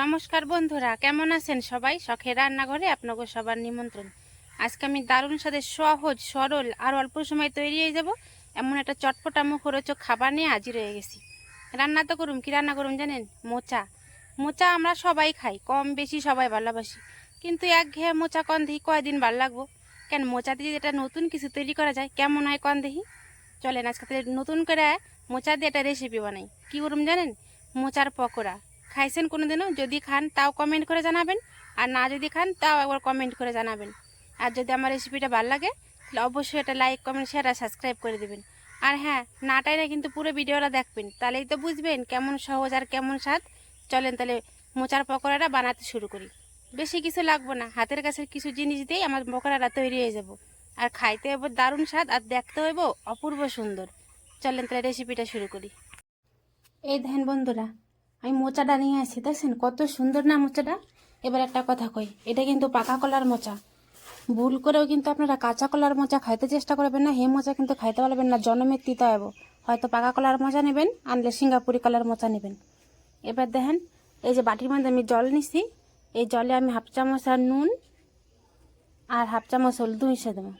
নমস্কার বন্ধুরা, কেমন আছেন সবাই? শখের রান্নাঘরে আপনাকে সবার নিমন্ত্রণ। আজকে আমি দারুণ সাথে সহজ, সরল, আর অল্প সময় তৈরি হয়ে যাব। এমন একটা চটপটা মুখরোচক খাবার নিয়ে হাজির হয়ে গেছি। রান্না তো করুম কি রান্না করুম জানেন? মোচা। মোচা আমরা সবাই খাই, কম বেশি সবাই ভালোবাসি। কিন্তু এক ঘেয়ে মোচা কন দেখি কয়দিন ভালো লাগবো? কেন মোচা দিয়ে এটা নতুন কিছু তৈরি করা যায়, কেমন হয় কন চলেন আজকে নতুন করে মোচা দিয়ে একটা রেসিপি বানাই। কী করুম জানেন? মোচার পকোড়া। খাইছেন কোনো দিনও যদি খান, তাও কমেন্ট করে জানাবেন। আর না যদি খান, তাও একবার কমেন্ট করে জানাবেন। আর যদি আমার রেসিপিটা ভালো লাগে, তাহলে অবশ্যই এটা লাইক কমেন্ট শেয়ার আর সাবস্ক্রাইব করে দেবেন। আর হ্যাঁ নাটাই না কিন্তু পুরো ভিডিওটা দেখবেন। তাহলেই তো বুঝবেন কেমন সহজ আর কেমন স্বাদ। চলেন তাহলে মোচার পকোড়াটা বানাতে শুরু করি। বেশি কিছু লাগবো না। হাতের কাছে কিছু জিনিস দিয়েই আমার পকোড়াটা তৈরি হয়ে যাব। আর খাইতে হইব দারুণ স্বাদ আর দেখতে হইব অপূর্ব সুন্দর। চলেন তাহলে রেসিপিটা শুরু করি। এই ধ্যান বন্ধুরা আমি মোচাটা নিয়ে আসি, দেখছেন? কত সুন্দর না মোচাটা? এবার একটা কথা কই, এটা কিন্তু পাকা কলার মোচা। ভুল করেও কিন্তু আপনারা কাঁচা কলার মোচা খাইতে চেষ্টা করবেন না, হে মোচা কিন্তু খাইতে পারবেন না জনমের তিতা হব হয়তো পাকা কলার মোচা নেবেন, আনলে সিঙ্গাপুরি কলার মোচা নেবেন। এবার দেখেন, এই যে বাটির মধ্যে আমি জল নিছি, এই জলে আমি হাফ চামচ আর নুন আর হাফ চামচ হলদু মিশে দেবো।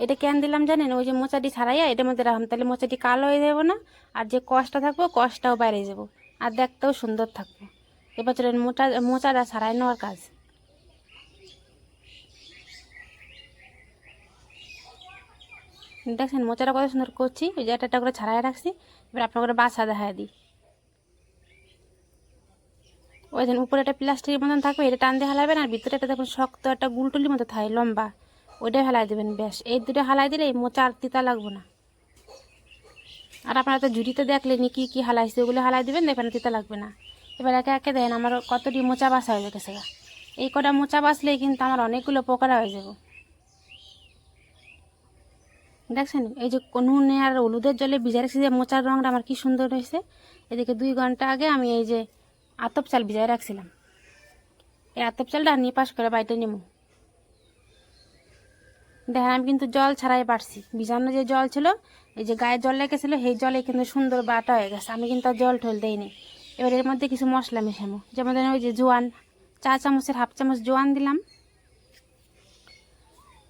এটা কেন দিলাম জানেন? ওই যে মোচাটি ছাড়াইয়া এটার মধ্যে রাখলাম তাহলে মোচাটি কালো হয়ে যাব না, আর যে কষটা থাকব কষটাও বাইরে যাব আর দেখতেও সুন্দর থাকব। চলেন মোটা, মোচাটা ছাড়াই নেওয়ার কাজ। দেখছেন মোচাটা কত সুন্দর করছি। ওই যে একটা করে ছাড়াই রাখছি। এবার আপনার বাসা দেখা দিই। ওই দিন উপরে একটা প্লাস্টিকের মতন থাকবে, এটা টান দিয়ে হালাবেন, আর ভিতরে একটা দেখুন শক্ত একটা গুলটুলির মতো থাকে লম্বা। ওইটাই হালাই দেবেন, ব্যাস। এই দুটো হালাই দিলে এই মোচা আর তিতা লাগবো না। আর আপনারা তো ঝুড়িতে দেখলেনি কি কি হালাইছে, ওগুলো হালাই দেবেন দেখবেন তিতা লাগবে না। এবার একে একে দেন, আমার কতটি মোচা বাসা হয়ে গেছে। এই কটা মোচা বাসলেই কিন্তু আমার অনেকগুলো পোকরা হয়ে যাব। দেখছেন, এই যে নুনে আর হলুদের জলে ভিজা রাখছি, যে মোচার রঙটা আমার কি সুন্দর হয়েছে। এদিকে দুই ঘণ্টা আগে আমি এই যে আতপ চাল ভিজায় রাখছিলাম। এই আতপ চালটা নিয়ে করে বাইটে নেব দেখেন, আমি কিন্তু জল ছাড়াই পারছি। বিজানো যে জল ছিল, এই যে গায়ে জল লেগেছিলো, সেই জলে কিন্তু সুন্দর বাটা হয়ে গেছে। আমি কিন্তু আর জল ঠল দেইনি। এবার এর মধ্যে কিছু মশলা মেশাবো। যেমন ধরেন, ওই যে জোয়ান, চা চামচের হাফ চামচ জোয়ান দিলাম।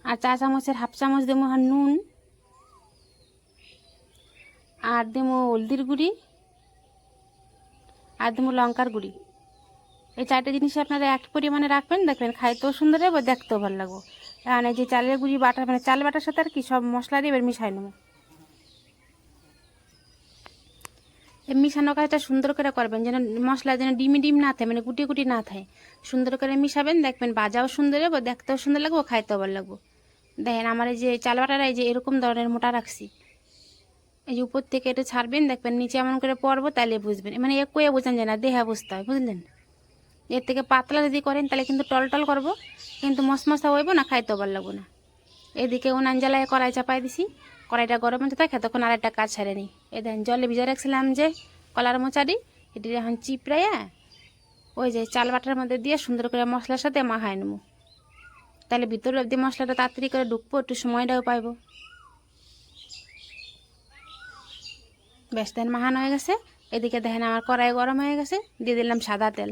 আর চা চামচের হাফ চামচ দেবো আর নুন। আর দেবো হলদির গুঁড়ি। আর দেবো লঙ্কার গুঁড়ি। এই চারটে জিনিস আপনারা এক পরিমাণে রাখবেন, দেখবেন খাইতেও সুন্দর হবে, দেখতেও ভালো লাগবে। আর এই যে চালের গুঁড়ি, বাটা মানে চাল বাটার সাথে আর কি সব মশলা দিয়ে এবার মিশাই নেব। এই মিশানো কাজটা সুন্দর করে করবেন, যেন মশলা যেন ডিমি ডিম না থাকে মানে গুটি গুটি না থাকে। সুন্দর করে মিশাবেন, দেখবেন বাজাও সুন্দর হবে, দেখতেও সুন্দর লাগবে, খাইতেও ভালো লাগবো। দেখেন আমার এই যে চাল বাটাটা এই যে এরকম ধরনের মোটা রাখছি। এই যে উপর থেকে এটা ছাড়বেন, দেখবেন নিচে এমন করে পরবো তাহলে বুঝবেন। মানে এ কয়ে বোঝান যায় না, দেহা বুঝতে হয়, বুঝলেন? এর থেকে পাতলা যদি করেন, তাহলে কিন্তু টল টল করব। কিন্তু মশমশা হইব না, খাইতেও ভালো লাগবো না। এদিকে উনান জ্বালায় কড়াই চাপাই দিছি। কড়াইটা গরম হতে থাকে, তখন আর একটা কাজ ছাড়ে নি এ দেন জলে ভিজে রাখছিলাম যে কলার মোচারি, এটি এখন চিপড়াইয়া ওই যে চাল বাটার মধ্যে দিয়ে সুন্দর করে মশলার সাথে মাখাই নেব। তাহলে ভিতরে অব্দি মশলাটা তাড়াতাড়ি করে ঢুকবো, একটু সময়টাও পাইব। বেশ দেন মাহান হয়ে গেছে। এদিকে দেখেন আমার কড়াই গরম হয়ে গেছে, দিয়ে দিলাম সাদা তেল।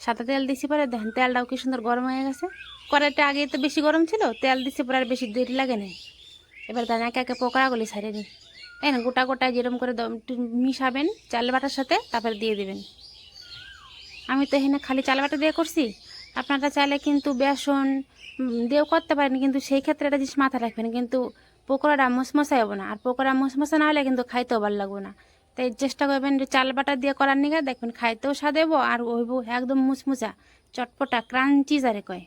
সাদা তেল দিছি পরে দেখেন তেলটাও কি সুন্দর গরম হয়ে গেছে। কড়াইটা আগে তো বেশি গরম ছিল, তেল দিছি পরে আর বেশি দেরি লাগে না এবার দেন একে একে পকোড়াগুলি ছাড়িয়ে নিই। তাই না, গোটা গোটা যেরকম করে মিশাবেন চাল বাটার সাথে, তারপরে দিয়ে দেবেন। আমি তো এখানে খালি চাল বাটা দিয়ে করছি। আপনারা চাইলে কিন্তু বেসন দিয়েও করতে পারেন, কিন্তু সেই ক্ষেত্রে একটা জিনিস মাথায় রাখবেন। কিন্তু পকোড়াটা মশমশাই হবে না। আর পকোড়া মশমশা না হলে কিন্তু খাইতেও ভালো লাগবে না। তাই চেষ্টা করবেন চাল বাটা দিয়ে করার নিগে, দেখবেন খাইতেও স্বাদেব আর হইব একদম মুচমুচা, চটপটা, ক্রাঞ্চি যারে কয়।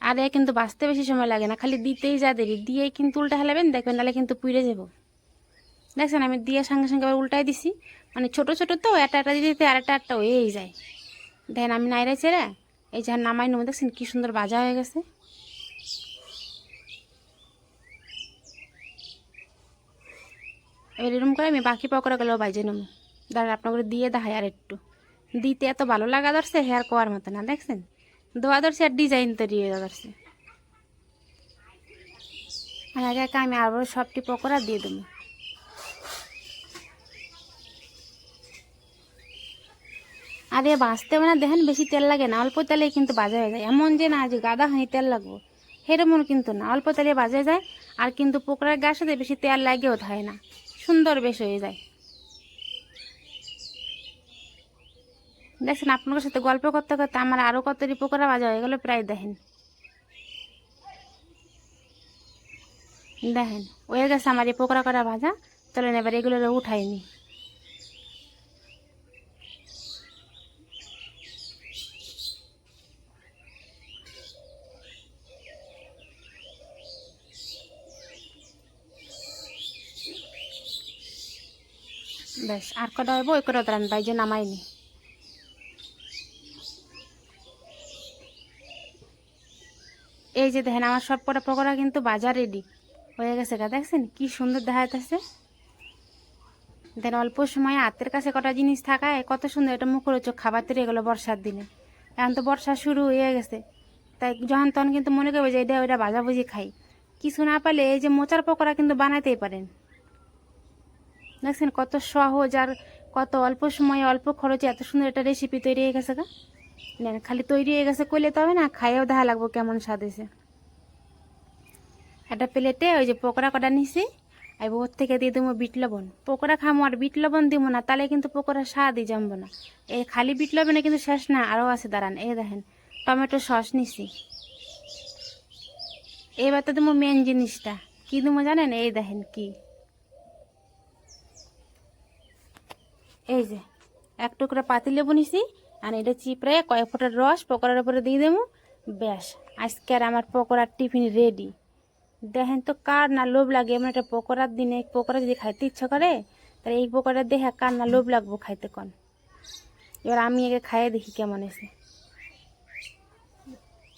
আর এ কিন্তু বাঁচতে বেশি সময় লাগে না, খালি দিতেই যা দেরি, দিয়েই কিন্তু উল্টা হেলাবেন, দেখবেন তাহলে কিন্তু পুড়ে যাব। দেখছেন আমি দিয়ে সঙ্গে সঙ্গে আবার উল্টাই দিছি মানে ছোট ছোট তো, একটা একটা দিতে আর একটা একটা হয়েই যায়। দেখেন আমি নাইরা ছেড়ে, এই যে নামাই নেব দেখছেন কী সুন্দর বাজা হয়ে গেছে। এরকম করে আমি বাকি পকোড়াগুলো বাজে নেব। দাঁড়া আপনাকে দিয়ে দেখাই আর একটু। দিতে এত ভালো লাগা ধরছে, হেয়ার কোয়ার মতো না, দেখছেন? দোয়া ধরছে আর ডিজাইন তৈরি হয়ে ধরছে। আর আগে একে আমি আরও সবটি পকোড়া দিয়ে দেবো। আরে বাঁচতে মানে দেখেন বেশি তেল লাগে না, অল্প তেলেই কিন্তু বাজা হয়ে যায়। এমন যে না, যে গাদা হানি তেল লাগবো, সেরকম কিন্তু না। অল্প তেলে বাজে যায়, আর কিন্তু পোকরার গায়ের সাথে বেশি তেল লাগেও থাকে না। সুন্দর বেশ হয়ে যায়। দেখছেন আপনার সাথে গল্প করতে করতে আমার আরও কত পোকরা বাজা হয়ে গেলো, প্রায় দেখেন। দেখেন, হয়ে গেছে আমার এই পোকরা করা ভাজা। চলেন, এবার এগুলো উঠাইনি বেশ, আর কটা হইব? ওই করে দাঁড়ান বাইজে নামাইনি। এই যে দেখেন, আমার সব কটা পকোড়া কিন্তু বাজার রেডি হয়ে গেছে গা, দেখছেন? কি সুন্দর দেখা যাইতেছে দেন অল্প সময় হাতের কাছে কটা জিনিস থাকায় কত সুন্দর এটা মুখরোচক খাবার তৈরি গেলো বর্ষার দিনে। এখন তো বর্ষা শুরু হয়ে গেছে। তাই যখন তখন কিন্তু মনে করবে যে, এটা, ওইটা ভাজাভুজি খাই। কিছু না পারলে এই যে মোচার পকোড়া কিন্তু বানাতেই পারেন। দেখছেন কত সহজ আর কত অল্প সময়ে অল্প খরচে এত সুন্দর একটা রেসিপি তৈরি হয়ে গেছে গা। খালি তৈরি হয়ে গেছে করলে তো হবে না, খাইয়েও দেখা লাগবো কেমন স্বাদ হয়েছে। একটা প্লেটে ওই যে পকোড়া কটা নিছি, আর ওর থেকে দিয়ে দেবো বিট লবণ। পকোড়া খামো আর বিট লবণ দিব না, তাহলে কিন্তু পকোড়া স্বাদই জমবো না। এই খালি বিট লবণে কিন্তু শেষ না, আরও আছে, দাঁড়ান, এই দেখেন, টমেটো সস নিছি। এবার তো দেবো মেন জিনিসটা। কী দেবো জানেন? এই দেখেন কি। এই যে, এক টুকরা পাতি লেবু নিছি, আর এটা চিপড়ে কয়েক ফোটার রস পকোড়ার উপরে দিয়ে দেবো। ব্যাস, আজকে আর আমার পকোড়ার টিফিন রেডি দেখেন তো কার না লোভ লাগে এমন একটা পকোড়ার দিনে। পকোড়া যদি খাইতে ইচ্ছা করে, তাহলে এই পকোড়া দেখে কার না লোভ লাগবো খাইতে কন। এবার আমি একে খাইয়ে দেখি কেমন এসে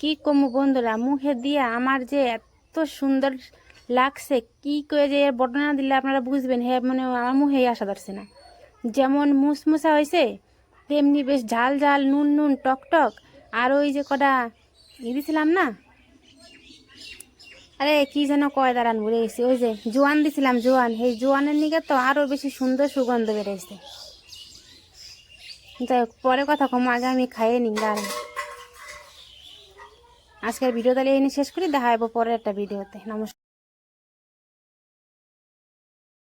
কি কমু বন্ধুরা, মুখে দিয়ে আমার যে এত সুন্দর লাগছে, কি করে যে বর্ণনা দিলে আপনারা বুঝবেন হ্যাঁ মানে আমার মুখেই আসা ধরছে না। যেমন মুসমুসা হয়েছে, তেমনি বেশ ঝাল ঝাল, নুন নুন, টক টক। আর ওই যে কটা ই দিছিলাম না? আরে কি যেন কয় দাঁড়ান ভুলে গেছি ওই যে জোয়ান দিছিলাম, জোয়ান। সেই জোয়ানের নিকে তো আরও বেশি সুন্দর সুগন্ধ বেড়েছে যাই হোক, পরে কথা কম, আগে আমি খাইয়ে নিই, দাঁড়ান। আজকের ভিডিও তাহলে এনে শেষ করি, দেখা হব পরের একটা ভিডিওতে। নমস্কার।